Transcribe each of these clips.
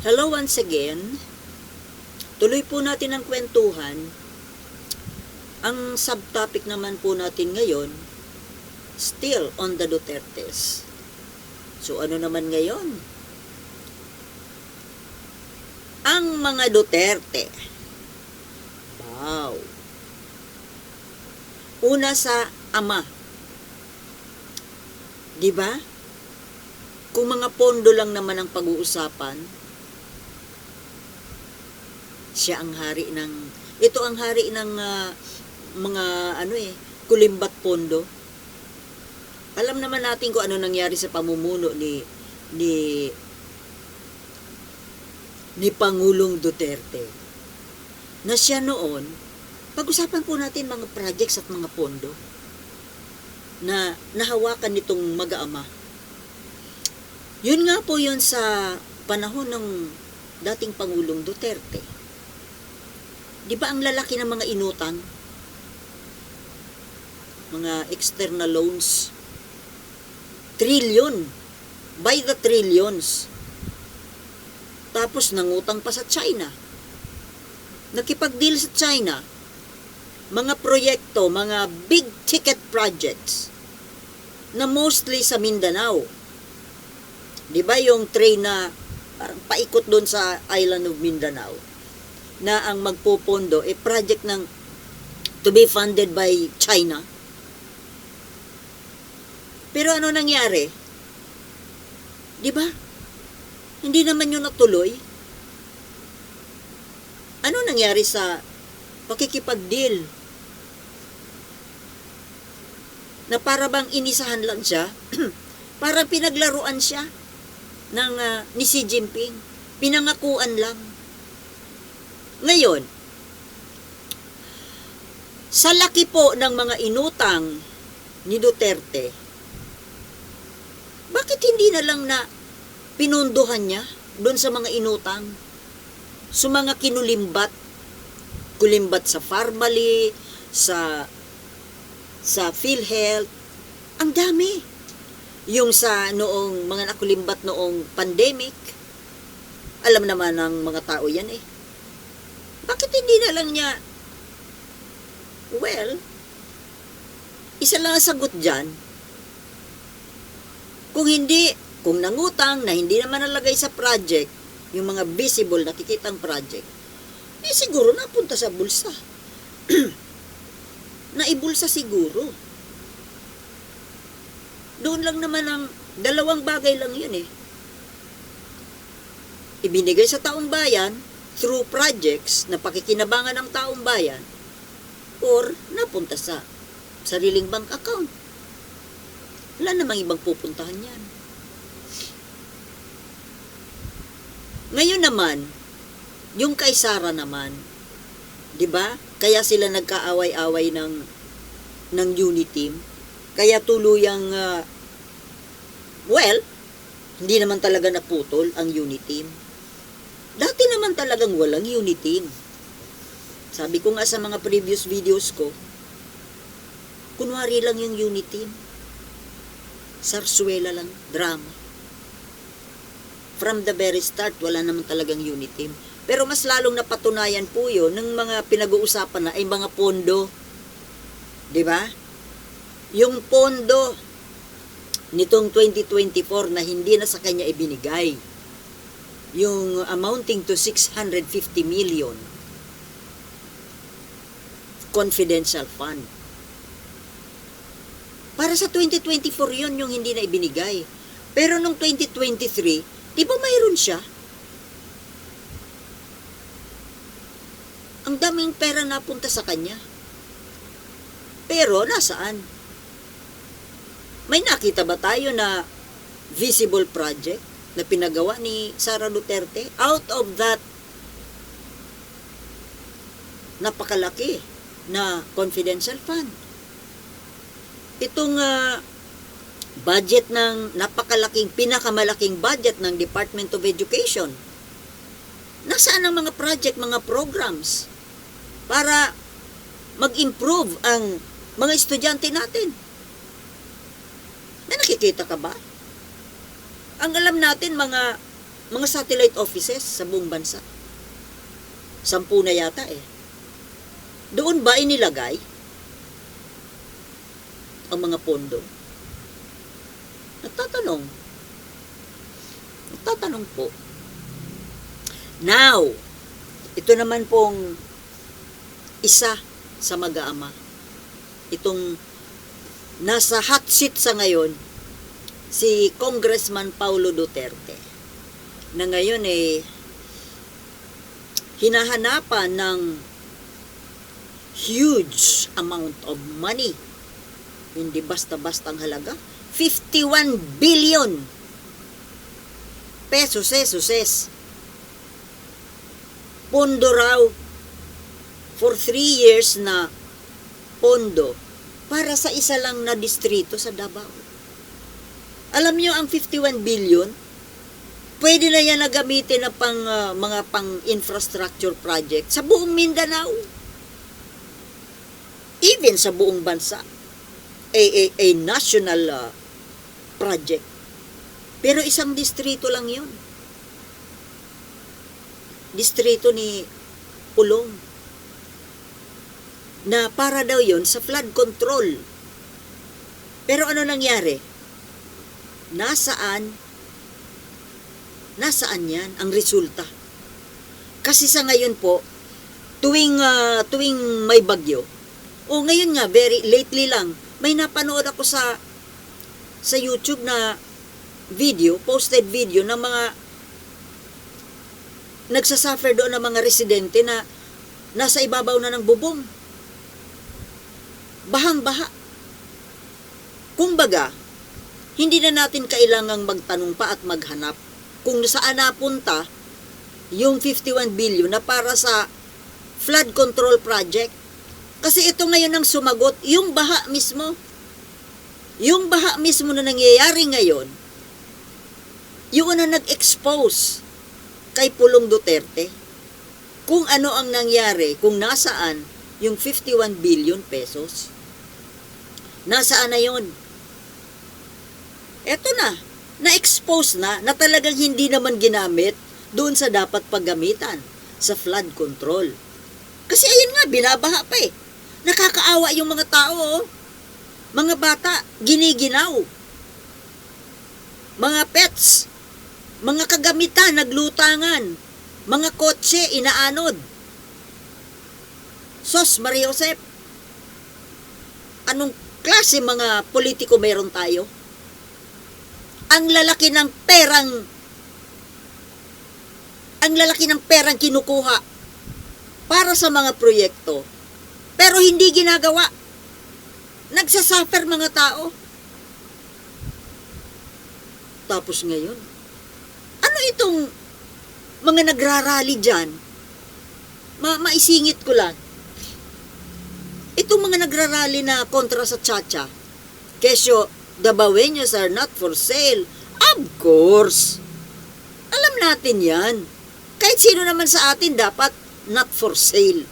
Hello once again. Tuloy po natin ang kwentuhan. Ang subtopic naman po natin ngayon, still on the Dutertes. So ano naman ngayon? Ang mga Duterte. Wow. Una sa ama. 'Di ba? Kung mga pondo lang naman ang pag-uusapan, siya ang hari ng ito ang hari ng ah, mga ano eh kulimbat pondo. Alam naman natin kung ano nangyari sa pamumuno ni ni ni Pangulong Duterte. Na siya noon pag-usapan po natin mga projects at mga pondo na nahawakan nitong mag-ama yun nga po yun sa panahon ng dating Pangulong Duterte Di ba ang lalaki ng mga inutang? Mga external loans. Trillion. By the trillions. Tapos nangutang pa sa China. Nakipag-deal sa China. Mga proyekto, mga big ticket projects na mostly sa Mindanao. Di ba yung train na parang paikot doon sa island of Mindanao? Na ang magpupondo e project ng to be funded by China. Pero ano nangyari? 'Di ba? Hindi naman yun natuloy. Ano nangyari sa pakikipag-deal? Na para bang inisahan lang siya? Parang pinaglaruan siya ng ah, ni Xi Jinping. Pinangakuan lang. Ngayon, sa laki po ng mga inutang ni Duterte, bakit hindi na lang na pinunduhan niya doon sa mga inutang? Sa mga kinulimbat, kulimbat sa Farmally, sa sa PhilHealth, ang dami. Yung sa noong mga nakulimbat noong pandemic, alam naman ng mga tao yan eh. Bakit hindi na lang niya, well, isa lang ang sagot dyan. Kung hindi, kung nangutang na hindi naman nalagay sa project, yung mga visible nakikitang project, eh siguro napunta sa bulsa. Naibulsa siguro. Doon lang naman ang dalawang bagay lang yun eh. Ibinigay sa taong bayan, through projects na pakikinabangan ng taong bayan or napunta sa sariling bank account. Wala namang ibang pupuntahan yan. Ngayon naman, yung kay Sara naman, 'di ba? Kaya sila nagkaaway-away ng ng unity team. Kaya tuluyang ah, well, hindi naman talaga naputol ang unity team. Dati naman talagang walang unit team. Sabi ko nga sa mga previous videos ko, kunwari lang yung unit team. Sarsuela lang, drama. From the very start, wala naman talagang unit team. Pero mas lalong napatunayan po yun ng mga pinag-uusapan na ay mga pondo. ba? Yung pondo nitong 2024 na hindi na sa kanya ibinigay yung amounting to 650 million confidential fund. Para sa 2024 yon yung hindi na ibinigay. Pero nung 2023, di ba mayroon siya? Ang daming pera napunta sa kanya. Pero nasaan? May nakita ba tayo na visible project? Na pinagawa ni Sara Duterte out of that napakalaki na confidential fund. Itong ah, budget ng napakalaking, pinakamalaking budget ng Department of Education. Nasaan ang mga project, mga programs para mag-improve ang mga estudyante natin? Na nakikita ka ba? Ang alam natin, mga mga satellite offices sa buong bansa. Sampu na yata eh. Doon ba inilagay ang mga pondo? Nagtatanong. Nagtatanong po. Now, ito naman pong isa sa mag-aama. Itong nasa hot seat sa ngayon, si Congressman Paulo Duterte, na ngayon eh, hinahanapan ng huge amount of money. Hindi basta-bastang halaga. 51 billion pesos, eh, suses. Pondo raw for 3 years na pondo para sa isa lang na distrito sa Davao. Alam niyo ang 51 billion, pwede na yan na gamitin na pang ah, mga pang infrastructure project sa buong Mindanao. Even sa buong bansa. A, a, a national ah, project. Pero isang distrito lang yun. Distrito ni Pulong. Na para daw yun sa flood control. Pero ano nangyari? Nasaan? Nasaan yan ang resulta? Kasi sa ngayon po, tuwing, ah, tuwing may bagyo, o ngayon nga, very lately lang, may napanood ako sa sa YouTube na video, posted video ng mga nagsasuffer doon ng mga residente na nasa ibabaw na ng bubong. Bahang-baha. Kumbaga, hindi na natin kailangang magtanong pa at maghanap kung saan napunta yung 51 billion na para sa flood control project. Kasi ito ngayon ang sumagot, yung baha mismo. Yung baha mismo na nangyayari ngayon, yung na nag-expose kay Pulong Duterte kung ano ang nangyari, kung nasaan yung 51 billion pesos. Nasaan na yon? Eto na, na-expose na na talagang hindi naman ginamit doon sa dapat paggamitan sa flood control. Kasi ayun nga, binabaha pa eh. Nakakaawa yung mga tao, oh. mga bata, giniginaw. Mga pets, mga kagamitan, naglutangan. Mga kotse, inaanod. Sos, Maria Josep, anong klase mga politiko meron tayo? Ang lalaki ng perang ang lalaki ng perang kinukuha para sa mga proyekto pero hindi ginagawa. Nagsasuffer mga tao. Tapos ngayon, ano itong mga nagrarally dyan? Ma maisingit ko lang. Itong mga nagrarally na kontra sa Chacha, kesyo, the Baweños are not for sale. Of course. Alam natin yan. Kahit sino naman sa atin dapat not for sale.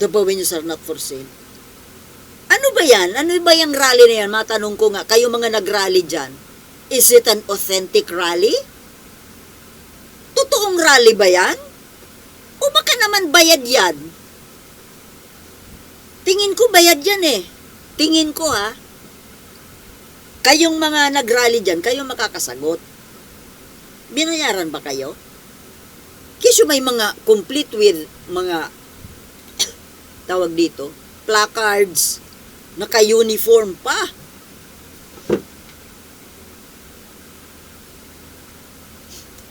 The Baweños are not for sale. Ano ba yan? Ano ba yung rally na yan? Matanong ko nga, kayo mga nag-rally dyan, is it an authentic rally? Totoong rally ba yan? O baka naman bayad yan? Tingin ko bayad yan eh. Tingin ko ha. Kayong mga nag-rally dyan, kayo makakasagot. Binayaran ba kayo? Kisyo may mga complete with mga tawag dito, placards, naka-uniform pa.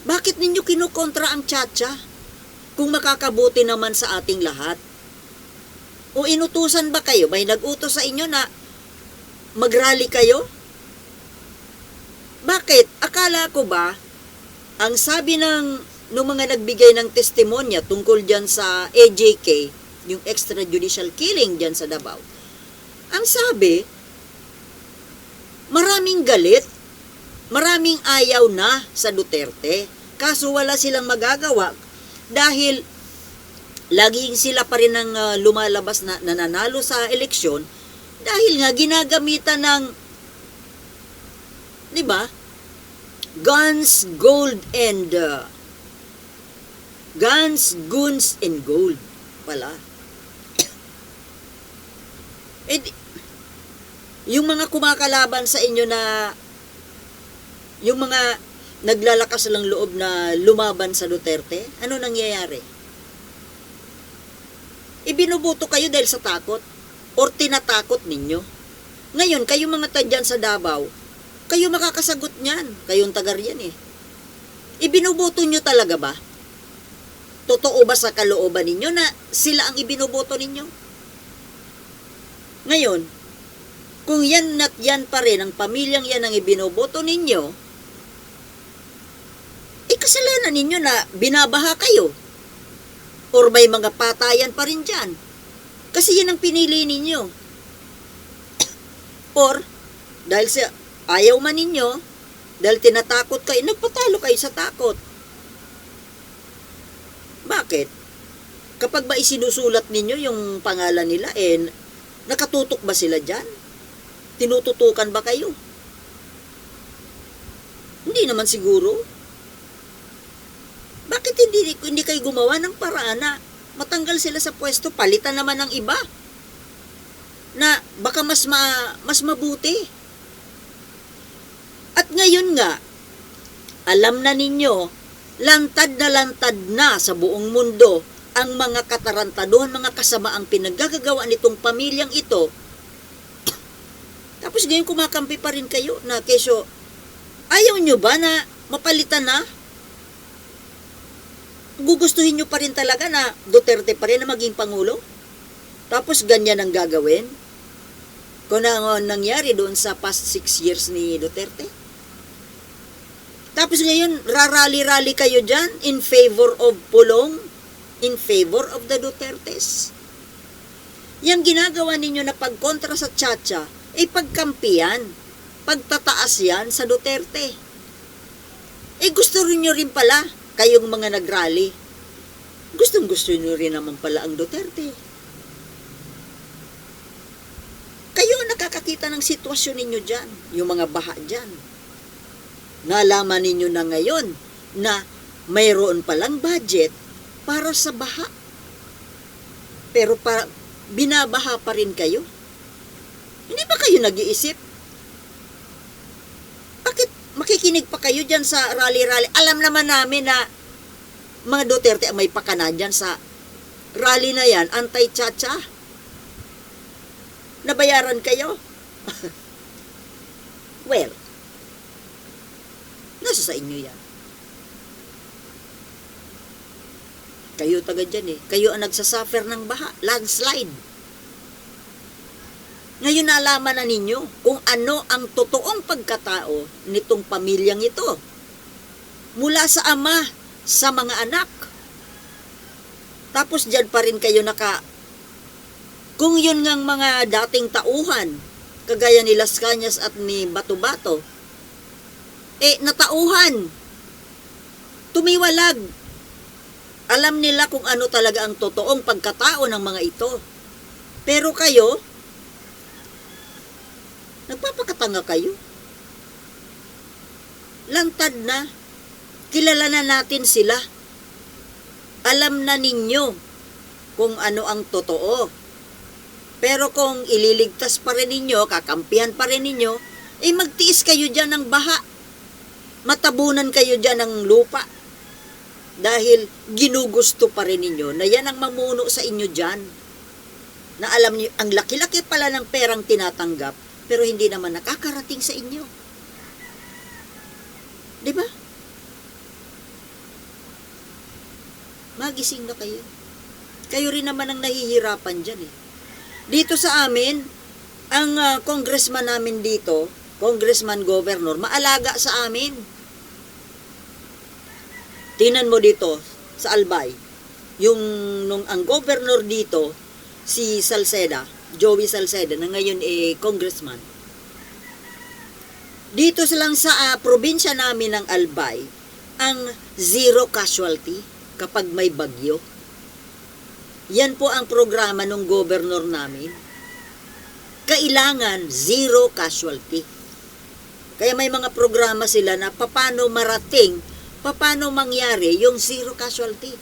Bakit ninyo kinukontra ang tiyatsa? Kung makakabuti naman sa ating lahat. O inutusan ba kayo? May nag-utos sa inyo na mag-rally kayo? Bakit? Akala ko ba, ang sabi ng nung mga nagbigay ng testimonya tungkol dyan sa AJK, yung extrajudicial killing dyan sa Davao, ang sabi, maraming galit, maraming ayaw na sa Duterte, kaso wala silang magagawa dahil laging sila pa rin ang ah, lumalabas na nananalo sa eleksyon dahil nga ginagamitan ng 'di ba? guns, gold, and uh, guns, guns, and gold pala. Eh, di- yung mga kumakalaban sa inyo na yung mga naglalakas ng loob na lumaban sa Duterte, ano nangyayari? Ibinubuto kayo dahil sa takot or tinatakot ninyo. Ngayon, kayo mga tadyan sa Davao, kayo makakasagot niyan. Kayong tagar yan eh. Ibinuboto nyo talaga ba? Totoo ba sa kalooban ninyo na sila ang ibinuboto ninyo? Ngayon, kung yan at yan pa rin, ang pamilyang yan ang ibinuboto ninyo, eh ninyo na binabaha kayo. Or may mga patayan pa rin dyan. Kasi yan ang pinili ninyo. Or, dahil sa ayaw man ninyo, dahil tinatakot kayo, nagpatalo kayo sa takot. Bakit? Kapag ba isinusulat ninyo yung pangalan nila, eh, nakatutok ba sila dyan? Tinututukan ba kayo? Hindi naman siguro. Bakit hindi, hindi kayo gumawa ng paraan na matanggal sila sa pwesto, palitan naman ng iba? Na baka mas, ma, mas mabuti. Ngayon nga, alam na ninyo, lantad na lantad na sa buong mundo ang mga katarantaduhan, mga kasamaang pinaggagawa nitong pamilyang ito. Tapos ngayon kumakampi pa rin kayo na kesyo, ayaw nyo ba na mapalitan na? Gugustuhin nyo pa rin talaga na Duterte pa rin na maging Pangulo? Tapos ganyan ang gagawin? Kung ano ang nangyari doon sa past six years ni Duterte? Tapos ngayon, rarally-rally kayo dyan in favor of Pulong, in favor of the Dutertes. Yang ginagawa ninyo na pagkontra sa Chacha, ay pagkampiyan, pagtataas yan sa Duterte. Eh gusto rin nyo rin pala, kayong mga nagrally. Gustong gusto nyo rin naman pala ang Duterte. Kayo ang nakakakita ng sitwasyon ninyo dyan, yung mga baha dyan. Nalaman ninyo na ngayon na mayroon palang budget para sa baha. Pero para, binabaha pa rin kayo. Hindi ba kayo nag-iisip? Bakit makikinig pa kayo dyan sa rally-rally? Alam naman namin na mga Duterte ang may pakana dyan sa rally na yan, anti-chacha. Nabayaran kayo? well, sa inyo yan. Kayo taga dyan eh. Kayo ang nagsasuffer ng baha, landslide. Ngayon nalaman na ninyo kung ano ang totoong pagkatao nitong pamilyang ito. Mula sa ama, sa mga anak. Tapos dyan pa rin kayo naka... Kung yun ngang mga dating tauhan, kagaya ni Las Cañas at ni Bato-Bato, eh, natauhan. Tumiwalag. Alam nila kung ano talaga ang totoong pagkatao ng mga ito. Pero kayo, nagpapakatanga kayo. Lantad na. Kilala na natin sila. Alam na ninyo kung ano ang totoo. Pero kung ililigtas pa rin ninyo, kakampihan pa rin ninyo, eh magtiis kayo dyan ng baha. Matabunan kayo dyan ng lupa. Dahil ginugusto pa rin ninyo na yan ang mamuno sa inyo dyan. Na alam niyo, ang laki-laki pala ng perang tinatanggap, pero hindi naman nakakarating sa inyo. Di ba? Magising na kayo. Kayo rin naman ang nahihirapan dyan eh. Dito sa amin, ang ah, congressman namin dito, congressman governor, maalaga sa amin. Tinan mo dito sa Albay, yung nung ang governor dito, si Salceda, Joey Salceda, na ngayon eh congressman. Dito silang sa ah, probinsya namin ng Albay, ang zero casualty kapag may bagyo. Yan po ang programa ng governor namin. Kailangan zero casualty. Kaya may mga programa sila na paano marating, paano mangyari yung zero casualty.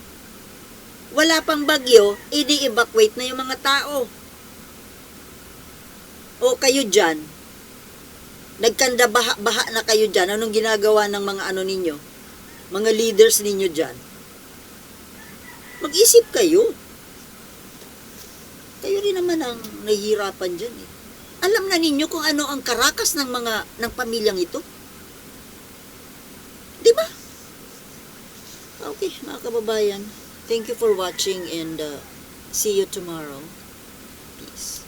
Wala pang bagyo, ini-evacuate na yung mga tao. O kayo dyan, nagkanda baha-baha na kayo dyan, anong ginagawa ng mga ano ninyo? Mga leaders ninyo dyan? Mag-isip kayo. Kayo rin naman ang nahihirapan dyan eh. Alam na ninyo kung ano ang karakas ng mga ng pamilyang ito. Di ba? Okay, mga kababayan. Thank you for watching and uh, see you tomorrow. Peace.